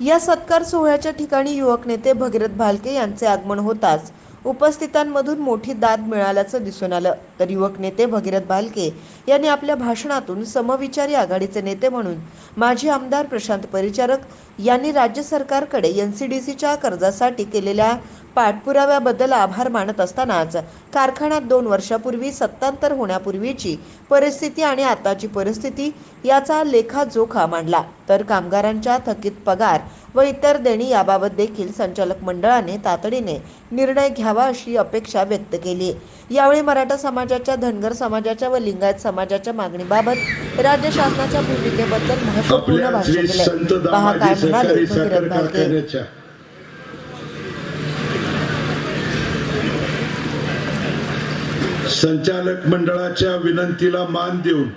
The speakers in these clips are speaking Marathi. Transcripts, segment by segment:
या सत्कार सोहळ्याच्या ठिकाणी युवक नेते भगीरथ भालके यांचे आगमन होताच. उपस्थितांमधून मोठी दाद मिळाल्याचं दिसून आलं. तर युवक नेते भगीरथ भालके यांनी आपल्या भाषणातून समविचारी आघाडीचे नेते म्हणून माजी आमदार प्रशांत परिचारक यांनी राज्य सरकारकडे एन सी डी सीच्या कर्जासाठी केलेल्या पाठपुराव्याबद्दल आभार मानत असतानाच कारखान्यात दोन वर्षापूर्वी सत्तांतर होण्यापूर्वीची परिस्थिती आणि आताची परिस्थिती याचा लेखाजोखा मांडला. तर कामगारांच्या थकीत पगार व इतर देणी याबाबत देखील संचालक मंडळाने तातडीने निर्णय घ्यावा अशी अपेक्षा व्यक्त केली. यावेळी मराठा समाजाच्या धनगर समाजाच्या व लिंगायत समाजाच्या मागणीबाबत राज्य शासनाच्या भूमिकेबद्दल महत्त्वपूर्ण भाषण दिले. पहा काय म्हणाले सहकारी भगीरथ साखर भालके कारखान्याच्या संचालक मंडळाच्या विनंतीला मान देऊन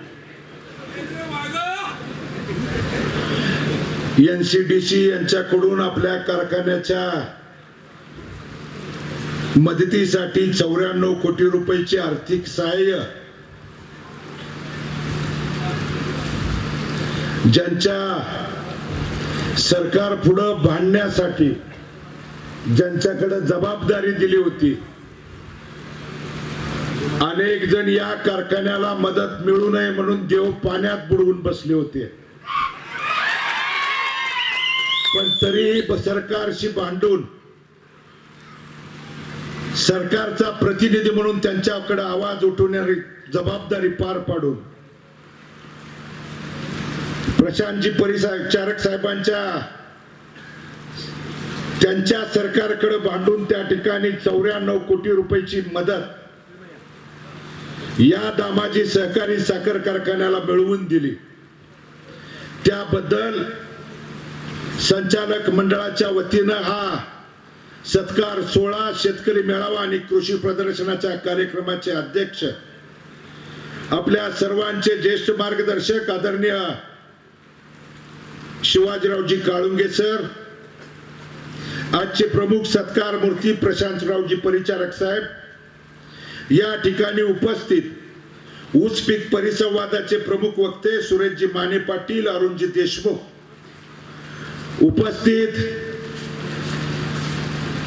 एनसीडीसी यांच्याकडून आपल्या कारखान्याच्या मदतीसाठी चौऱ्याण्णव कोटी रुपयाचे आर्थिक सहाय्य ज्यांच्या सरकार पुढं भांडण्यासाठी ज्यांच्याकडे जबाबदारी दिली होती अनेक जण या कारखान्याला मदत मिळू नये म्हणून देव पाण्यात बुडवून बसले होते. पण तरी सरकारशी भांडून सरकारचा प्रतिनिधी म्हणून त्यांच्याकडे आवाज उठवणारी जबाबदारी पार पाडून प्रशांतजी परिचारक साहेबांच्या त्यांच्या सरकारकडे भांडून त्या ठिकाणी चौऱ्याण्णव कोटी रुपयाची मदत या दामाजी सहकारी साखर कारखान्याला मिळवून दिली. त्याबद्दल संचालक मंडळाच्या वतीनं हा सत्कार सोळा शेतकरी मेळावा आणि कृषी प्रदर्शनाच्या कार्यक्रमाचे अध्यक्ष आपल्या सर्वांचे ज्येष्ठ मार्गदर्शक आदरणीय शिवाजीरावजी काळुंगे सर आजचे प्रमुख सत्कार मूर्ती प्रशांतरावजी परिचारक साहेब या ठिकाणी उपस्थित ऊस पीक परिसंवादाचे प्रमुख वक्ते सुरेशजी माने पाटील अरुणजी देशमुख उपस्थित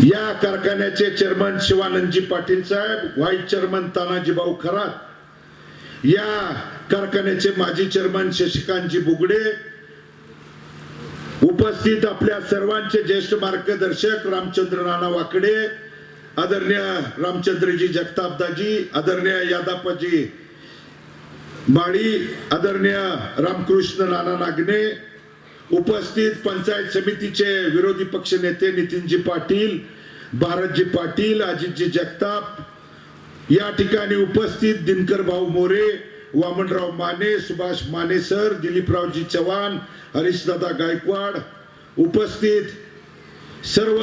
या कारखान्याचे चेअरमन शिवानंदजी पाटील साहेब व्हाईस चेअरमन तानाजी भाऊ खरात या कारखान्याचे माजी चेअरमन शशिकांतजी बुगडे उपस्थित आपल्या सर्वांचे ज्येष्ठ मार्गदर्शक रामचंद्र नाना वाकडे आदरणीय रामचंद्रजी जगतापदाजी आदरणीय यादापाजी बाळी आदरणीय रामकृष्ण नाना नागणे उपस्थित पंचायत समितीचे विरोधी पक्ष नेते नितीनजी पाटील भारतजी पाटील अजितजी जगताप या ठिकाणी उपस्थित दिनकर भाऊ मोरे वामनराव माने सुभाष माने सर दिलीपरावजी चव्हाण हरीशदादा गायकवाड उपस्थित सर्व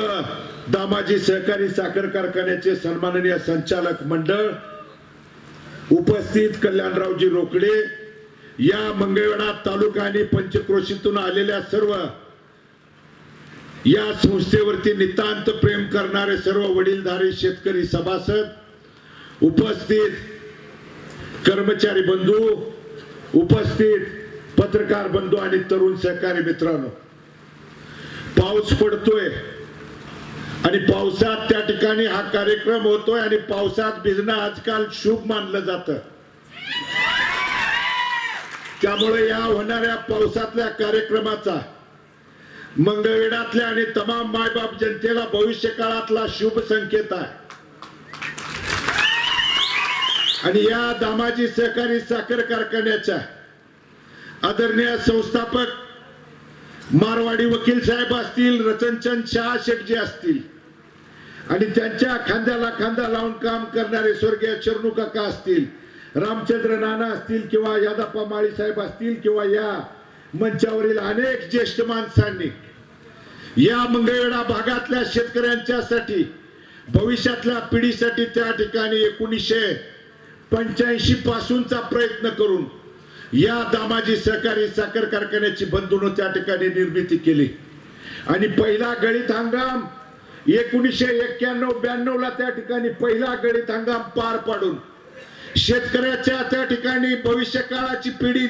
दामाजी सहकारी साखर कारखान्याचे सन्माननीय संचालक मंडळ उपस्थित कल्याणरावजी रोकडे या मंगळवेढा तालुका आणि पंचक्रोशीतून आलेल्या सर्व या संस्थेवरती नितांत प्रेम करणारे सर्व वडीलधारी शेतकरी सभासद उपस्थित कर्मचारी बंधू उपस्थित पत्रकार बंधू आणि तरुण सहकारी मित्रांनो पाऊस पडतोय. आणि पावसात त्या ठिकाणी हा कार्यक्रम होतोय आणि पावसात भिजणं आजकाल शुभ मानलं जातं. त्यामुळे या होणाऱ्या पावसातल्या कार्यक्रमाचा मंगळवेढातल्या आणि तमाम मायबाप जनतेला भविष्य काळातला शुभ संकेत आहे. आणि या दामाजी सहकारी साखर कारखान्याच्या आदरणीय संस्थापक मारवाडी वकील साहेब असतील रतनचंद शाह शेटजी असतील आणि त्यांच्या खांद्याला खांदा लावून काम करणारे स्वर्गीय चरणू काका असतील रामचंद्र नाना असतील किंवा यादप्पा माळी साहेब असतील किंवा या मंचावरील अनेक ज्येष्ठ माणसांनी या मंगळवेढा भागातल्या शेतकऱ्यांच्यासाठी भविष्यातल्या पिढीसाठी त्या ठिकाणी एकोणीसशे पंच्याऐंशी पासूनचा प्रयत्न करून या दामाजी सहकारी साखर कारखान्याची बंधून त्या ठिकाणी निर्मिती केली. आणि पहिला गळीत हंगाम एकोणीसशे एक्क्याण्णव ब्याण्णव ला त्या ठिकाणी पहिला गणित हंगाम पार पाडून शेतकऱ्याच्या त्या ठिकाणी भविष्य काळाची पिढी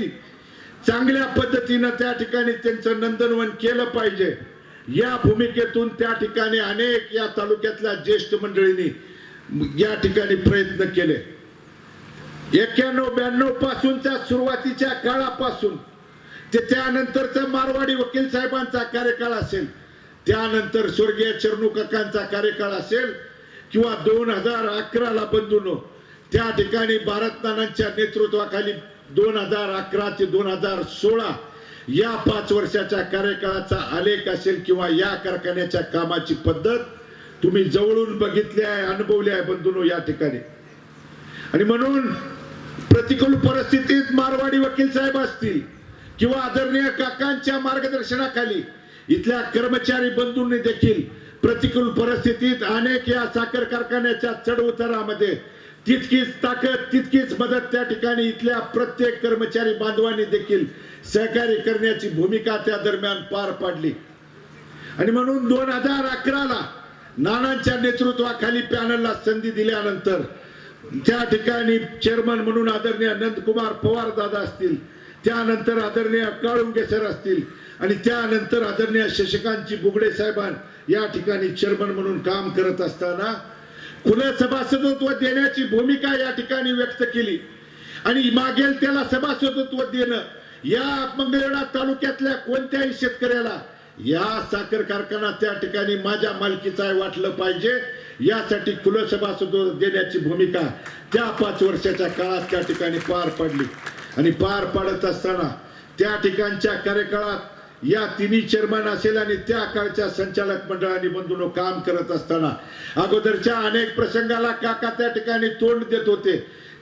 चांगल्या पद्धतीनं त्या ठिकाणी त्यांचं नंदनवन केलं पाहिजे. या भूमिकेतून त्या ठिकाणी अनेक या तालुक्यातल्या ज्येष्ठ मंडळींनी या ठिकाणी प्रयत्न केले. एक्क्याण्णव ब्याण्णव पासूनच्या सुरुवातीच्या काळापासून ते त्यानंतरचा मारवाडी वकील साहेबांचा कार्यकाळ असेल त्यानंतर स्वर्गीय चरणू काकांचा कार्यकाळ असेल किंवा दोन हजार अकराला बंधून त्या ठिकाणी भारतनानांच्या नेतृत्वाखाली दोन हजार अकरा ते दोन हजार सोळा या पाच वर्षाच्या कार्यकाळाचा आलेख असेल किंवा या कारखान्याच्या कामाची पद्धत तुम्ही जवळून बघितली आहे अनुभवली आहे बंधूनो या ठिकाणी. आणि म्हणून प्रतिकूल परिस्थितीत मारवाडी वकील साहेब असतील किंवा आदरणीय काकांच्या मार्गदर्शनाखाली इथल्या कर्मचारी बंधूंनी देखील प्रतिकूल परिस्थितीत अनेक या साखर कारखान्याच्या चढ उतारामध्ये तितकीच ताकद तितकीच मदत त्या ठिकाणी इथल्या प्रत्येक कर्मचारी बांधवांनी देखील सहकार्य करण्याची भूमिका त्या दरम्यान पार पाडली. आणि म्हणून दोन हजार अकराला नानांच्या नेतृत्वाखाली पॅनलला संधी दिल्यानंतर त्या ठिकाणी चेअरमन म्हणून आदरणीय नंदकुमार पवार दादा असतील त्यानंतर आदरणीय काळुंगे सर असतील आणि त्यानंतर आदरणीय शशिकांतजी बुगडे साहेबां या ठिकाणी चेअरमन म्हणून काम करत असताना खुलं सभासदत्व देण्याची भूमिका या ठिकाणी व्यक्त केली. आणि मागेल त्याला सभासदत्व देणं या मंगळवेढा तालुक्यातल्या कोणत्याही शेतकऱ्याला या साखर कारखाना त्या ठिकाणी माझ्या मालकीचा आहे वाटलं पाहिजे. यासाठी खुलं सभासद देण्याची भूमिका त्या पाच वर्षाच्या काळात त्या ठिकाणी पार पडली. आणि पार पाडत असताना त्या ठिकाणच्या कार्यकाळात या तिन्ही चेअरमॅन असेल आणि त्या काळच्या संचालक मंडळाने बंधून काम करत असताना अगोदरच्या अनेक प्रसंगाला काका त्या ठिकाणी तोंड देत होते.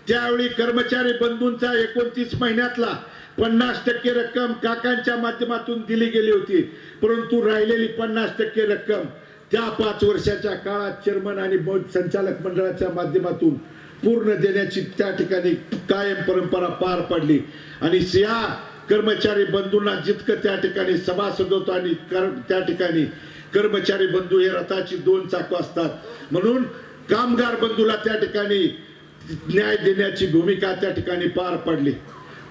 त्यावेळी कर्मचारी बंधूंचा एकोणतीस महिन्यातला पन्नास टक्के रक्कम काकांच्या माध्यमातून दिली गेली होती. परंतु राहिलेली पन्नास टक्के रक्कम त्या पाच वर्षाच्या काळात चेअरमन आणि संचालक मंडळाच्या माध्यमातून पूर्ण देण्याची त्या ठिकाणी कायम परंपरा पार पडली. आणि या कर्मचारी बंधूंना जितकं त्या ठिकाणी सभासद होतो आणि त्या ठिकाणी कर्मचारी बंधू हे रथाची दोन चाकं असतात. म्हणून कामगार बंधूला त्या ठिकाणी न्याय देण्याची भूमिका त्या ठिकाणी पार पडली.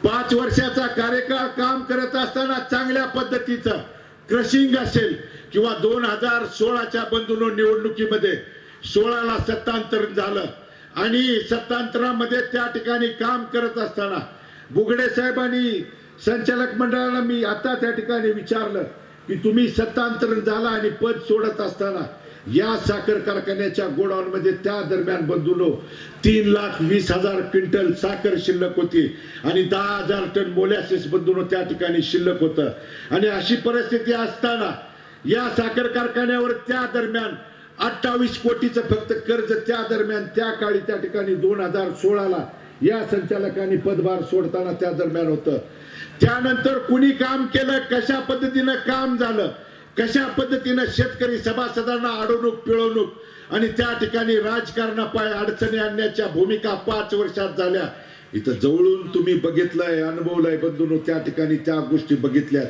पाच वर्षाचा कार्यकाळ काम करत असताना चांगल्या पद्धतीचं क्रशिंग असेल किंवा दोन हजार सोळाच्या बंधून निवडणुकीमध्ये सोळाला सत्तांतरण झालं. आणि सत्तांतरामध्ये त्या ठिकाणी काम करत असताना बुगडे साहेबांनी संचालक मंडळाला मी आता त्या ठिकाणी विचारलं की तुम्ही सत्तांतरण झाला आणि पद सोडत असताना या साखर कारखान्याच्या गोडाऊनमध्ये त्या दरम्यान बंधूनो तीन लाख वीस हजार क्विंटल साखर शिल्लक होती आणि दहा हजार टन मोलॅसिस बंधूनो त्या ठिकाणी शिल्लक होतं. आणि अशी परिस्थिती असताना या साखर कारखान्यावर त्या दरम्यान अठ्ठावीस कोटीचं फक्त कर्ज त्या दरम्यान त्या काळी त्या ठिकाणी दोन हजार सोळाला या संचालकांनी पदभार सोडताना त्या दरम्यान होतं. त्यानंतर कुणी काम केलं कशा पद्धतीनं काम झालं कशा पद्धतीनं शेतकरी सभासदांना अडवणूक पिळवणूक आणि त्या ठिकाणी राजकारणापाय अडचणी आणण्याच्या भूमिका पाच वर्षात झाल्या. इथं जवळून तुम्ही बघितलंय अनुभवलंय बंधून त्या ठिकाणी त्या गोष्टी बघितल्या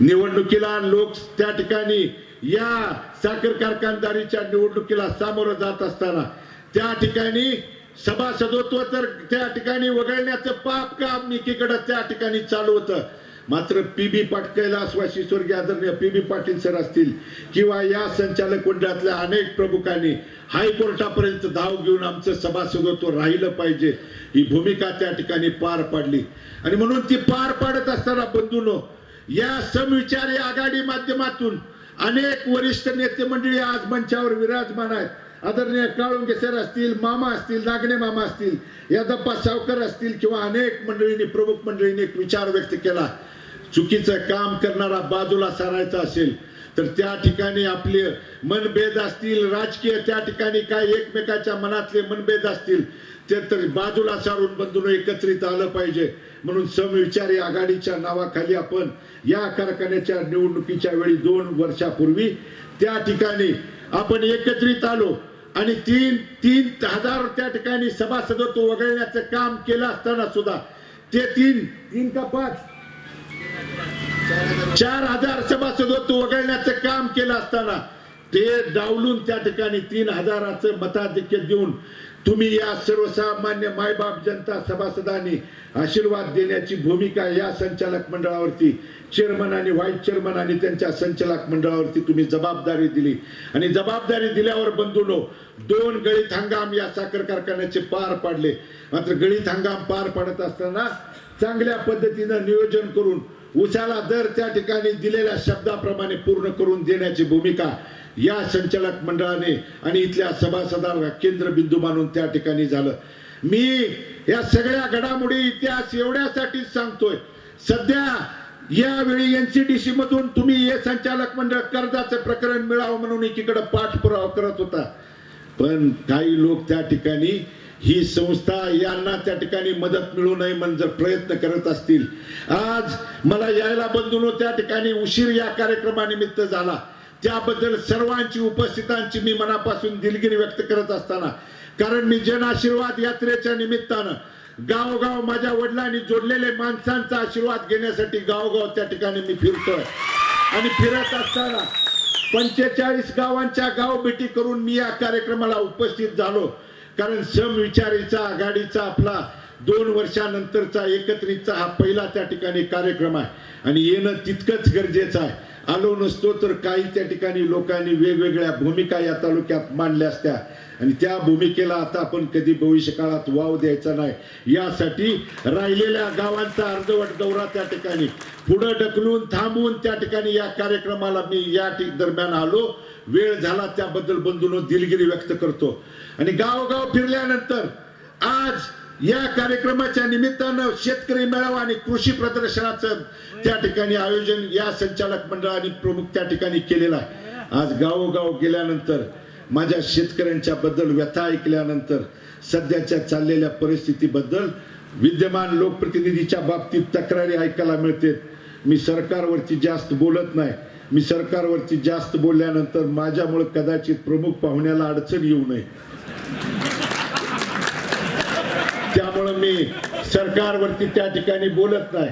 निवडणुकीला लोक त्या ठिकाणी या साखर कारखानदारीच्या निवडणुकीला सामोरं जात असताना त्या ठिकाणी सभासदत्व तर त्या ठिकाणी वगळण्याचं पाप काम एकीकडं त्या ठिकाणी चालू होतं. मात्र पी बी पाट कैलासवासी स्वर्गीय आदरणीय पी बी पाटील सर असतील किंवा या संचालक मंडळातल्या अनेक प्रमुखांनी हायकोर्टापर्यंत धाव घेऊन आमचं सभासदत्व राहिलं पाहिजे ही भूमिका त्या ठिकाणी पार पाडली. आणि म्हणून ती पार पाडत असताना बंधून या समविचारी आघाडी माध्यमातून अनेक वरिष्ठ नेते मंडळी आज मंचावर विराजमान आहेत. आदरणीय काळुंगे सर असतील मामा असतील नागणे मामा असतील यादप्पा सावकर असतील किंवा अनेक मंडळींनी प्रमुख मंडळींनी एक विचार व्यक्त केला. चुकीचं काम करणारा बाजूला सारायचा असेल तर त्या ठिकाणी आपले मनभेद असतील राजकीय त्या ठिकाणी काय एकमेकाच्या मनातले मनभेद असतील ते तर बाजूला सारून बंधून एकत्रित आलं पाहिजे. म्हणून समविचारी आघाडीच्या नावाखाली आपण या कारखान्याच्या निवडणुकीच्या वेळी दोन वर्षापूर्वी त्या ठिकाणी आपण एकत्रित आलो आणि तीन तीन हजार त्या ठिकाणी सभासदत्व वगळण्याचं काम केलं असताना सुद्धा ते तीन तीन का पाच? चार हजार सभासदत्व वगळण्याचं काम केलं असताना ते डावलून त्या ठिकाणी तीन हजाराचं मताधिक्य देऊन तुम्ही या सर्वसामान्य मायबाप जनता सभासदांनी आशीर्वाद देण्याची भूमिका या संचालक मंडळावरती चेअरमन आणि व्हाईस चेअरमन आणि त्यांच्या संचालक मंडळावरती तुम्ही जबाबदारी दिली. आणि जबाबदारी दिल्यावर बंधूनो दोन गळीत हंगाम या साखर कारखान्याचे पार पाडले. मात्र गळीत हंगाम पार पाडत असताना चांगल्या पद्धतीनं नियोजन करून उसाला दर त्या ठिकाणी दिलेल्या शब्दाप्रमाणे पूर्ण करून देण्याची भूमिका या संचालक मंडळाने आणि इथल्या सभासदांना केंद्रबिंदू मानून त्या ठिकाणी झालं. मी या सगळ्या घडामोडी इतिहास एवढ्यासाठीच सांगतोय. सध्या यावेळी एनसीडीसी मधून तुम्ही हे संचालक मंडळ कर्जाचं प्रकरण मिळावं म्हणून एकीकडे पाठपुरावा करत होता. पण काही लोक त्या ठिकाणी ही संस्था यांना त्या ठिकाणी मदत मिळू नये म्हणून जर प्रयत्न करत असतील. आज मला यायला बंधून त्या ठिकाणी उशीर या कार्यक्रमानिमित्त झाला. त्याबद्दल सर्वांची उपस्थितांची मी मनापासून दिलगिरी व्यक्त करत असताना कारण मी जन आशीर्वाद यात्रेच्या निमित्तानं गावोगाव माझ्या वडिलांनी जोडलेले माणसांचा आशीर्वाद घेण्यासाठी गावोगाव त्या ठिकाणी मी फिरतोय. आणि फिरत असताना पंचेचाळीस गावांच्या गाव भेटी करून मी या कार्यक्रमाला उपस्थित झालो. कारण समविचारीचा आघाडीचा आपला दोन वर्षानंतरचा एकत्रितचा हा पहिला त्या ठिकाणी कार्यक्रम आहे. आणि येणं तितकंच गरजेचं आहे. आलो नसतो तर काही त्या ठिकाणी लोकांनी वेगवेगळ्या भूमिका या तालुक्यात मांडल्या असत्या. आणि त्या भूमिकेला आता आपण कधी भविष्य काळात वाव द्यायचा नाही. यासाठी राहिलेल्या गावांचा अर्धवट दौरा त्या ठिकाणी. पुढं ढकलून थांबून त्या ठिकाणी या कार्यक्रमाला मी या ठिक दरम्यान आलो. वेळ झाला त्याबद्दल बंधून दिलगिरी व्यक्त करतो. आणि गावगाव फिरल्यानंतर आज या कार्यक्रमाच्या निमित्तानं शेतकरी मेळावा आणि कृषी प्रदर्शनाचं त्या ठिकाणी आयोजन या संचालक मंडळाने प्रमुख त्या ठिकाणी केलेलं आहे. आज गावोगाव गेल्यानंतर माझ्या शेतकऱ्यांच्या बद्दल व्यथा ऐकल्यानंतर सध्याच्या चाललेल्या परिस्थितीबद्दल विद्यमान लोकप्रतिनिधीच्या बाबतीत तक्रारी ऐकायला मिळते. मी सरकारवरती जास्त बोलत नाही. मी सरकारवरती जास्त बोलल्यानंतर माझ्यामुळे कदाचित प्रमुख पाहुण्याला अडचण येऊ नये. त्यामुळं मी सरकारवरती त्या ठिकाणी बोलत नाही.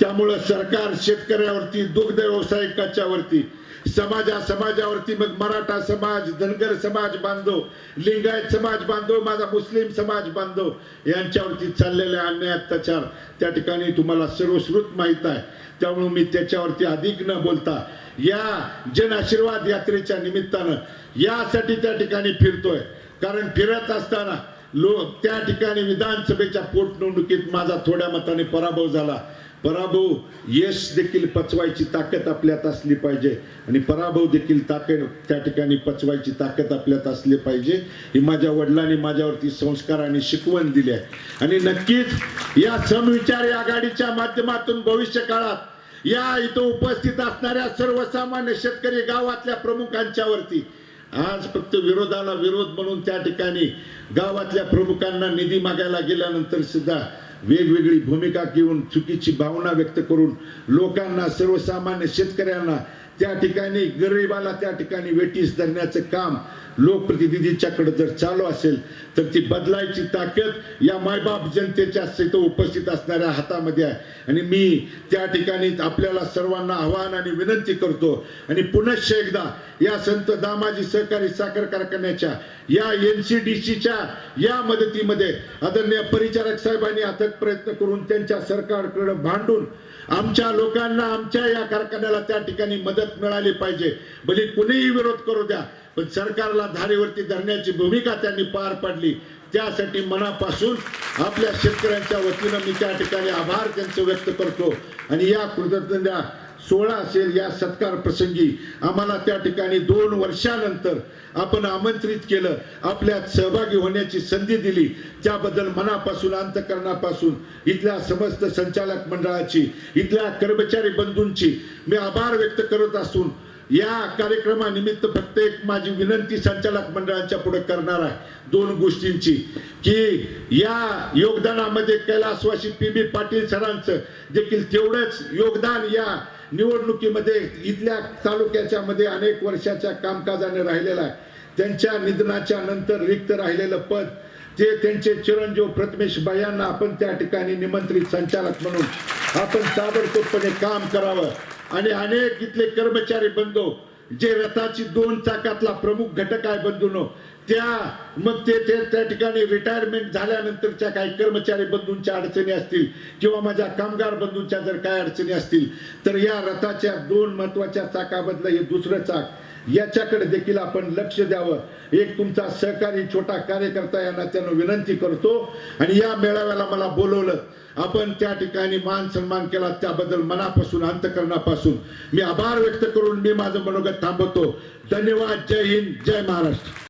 त्यामुळं सरकार शेतकऱ्यावरती दुग्ध व्यावसायिकाच्यावरती समाजा समाजावरती मग मराठा समाज धनगर समाज बांधव लिंगायत समाज बांधव माझा मुस्लिम समाज बांधव यांच्यावरती चाललेले अन्याय अत्याचार त्या ठिकाणी तुम्हाला सर्वश्रुत माहीत आहे. त्यामुळे मी त्याच्यावरती अधिक न बोलता या जन आशीर्वाद यात्रेच्या निमित्तानं यासाठी त्या ठिकाणी फिरतोय. कारण फिरत असताना लोक त्या ठिकाणी विधानसभेच्या पोटनिवडणुकीत माझा थोड्या मताने पराभव झाला. पराभव यश देखील पचवायची ताकद आपल्यात असली पाहिजे आणि पराभव देखील ताकद त्या ठिकाणी पचवायची ताकद आपल्यात असली पाहिजे ही माझ्या वडिलांनी माझ्यावरती संस्कार आणि शिकवण दिली आहे. आणि नक्कीच या समविचारी आघाडीच्या माध्यमातून भविष्य काळात या इथं उपस्थित असणाऱ्या सर्वसामान्य शेतकरी गावातल्या प्रमुखांच्यावरती आज फक्त विरोधाला विरोध म्हणून त्या ठिकाणी गावातल्या प्रमुखांना निधी मागायला गेल्यानंतर सुद्धा वेगवेगळी भूमिका घेऊन चुकीची भावना व्यक्त करून लोकांना सर्वसामान्य शेतकऱ्यांना त्या ठिकाणी गरिबाला त्या ठिकाणी वेटीस धरण्याचं काम लोकप्रतिनिधीच्याकडे जर चालू असेल तर ती बदलायची ताकद या मायबाप जनतेच्या तिथं उपस्थित असणाऱ्या हातामध्ये आहे. आणि मी त्या ठिकाणी आपल्याला सर्वांना आवाहन आणि विनंती करतो आणि पुनश्च एकदा या संत दामाजी सहकारी साखर कारखान्याच्या या एन सी डी सीच्या या मदतीमध्ये आदरणीय परिचारक साहेबांनी अथक प्रयत्न करून त्यांच्या सरकारकडे भांडून आमच्या लोकांना आमच्या या कारखान्याला त्या ठिकाणी मदत मदत मिळाली पाहिजे. भले कुणीही विरोध करू द्या पण सरकारला धारेवरती धरण्याची भूमिका त्यांनी पार पाडली. त्यासाठी मनापासून आपल्या शेतकऱ्यांच्या वतीनं मी त्या ठिकाणी आभार त्यांचं व्यक्त करतो. आणि या कृतज्ञता सोहळा असेल या सत्कार प्रसंगी आम्हाला त्या ठिकाणी दोन वर्षानंतर आपण आमंत्रित केलं आपल्यात सहभागी होण्याची संधी दिली. त्याबद्दल मनापासून अंतकरणापासून इथल्या समस्त संचालक मंडळाची इथल्या कर्मचारी बंधूंची मी आभार व्यक्त करत असून या कार्यक्रमानिमित्त फक्त एक माझी विनंती संचालक मंडळाच्या पुढे करणार आहे. दोन गोष्टींची की या योगदानामध्ये कैलासवासी पी. बी. पाटील सरांचं देखील तेवढंच योगदान या निवडणुकीमध्ये इथल्या तालुक्याच्या मध्ये अनेक वर्षाच्या कामकाजाने राहिलेला आहे. त्यांच्या निधनाच्या नंतर रिक्त राहिलेलं पद ते त्यांचे चिरंजीव प्रथमेश यांना आपण त्या ठिकाणी निमंत्रित संचालक म्हणून आपण ताबडतोबपणे काम करावं. आणि अनेक इथले कर्मचारी बंधू जे रथाची दोन चाकातला प्रमुख घटक आहे बंधून त्या मग ते त्या ठिकाणी रिटायरमेंट झाल्यानंतरच्या काही कर्मचारी बंधूंच्या अडचणी असतील किंवा माझ्या कामगार बंधूंच्या जर काय अडचणी असतील तर या रथाच्या दोन महत्त्वाच्या चाकाबद्दल हे दुसरं चाक याच्याकडे देखील आपण लक्ष द्यावं. एक तुमचा सहकारी छोटा कार्यकर्ता यांना त्यानं विनंती करतो आणि या मेळाव्याला मला बोलवलं. आपण त्या ठिकाणी मान सन्मान केला त्याबद्दल मनापासून अंतकरणापासून मी आभार व्यक्त करून मी माझं मनोगत थांबवतो. धन्यवाद. जय हिंद. जय महाराष्ट्र.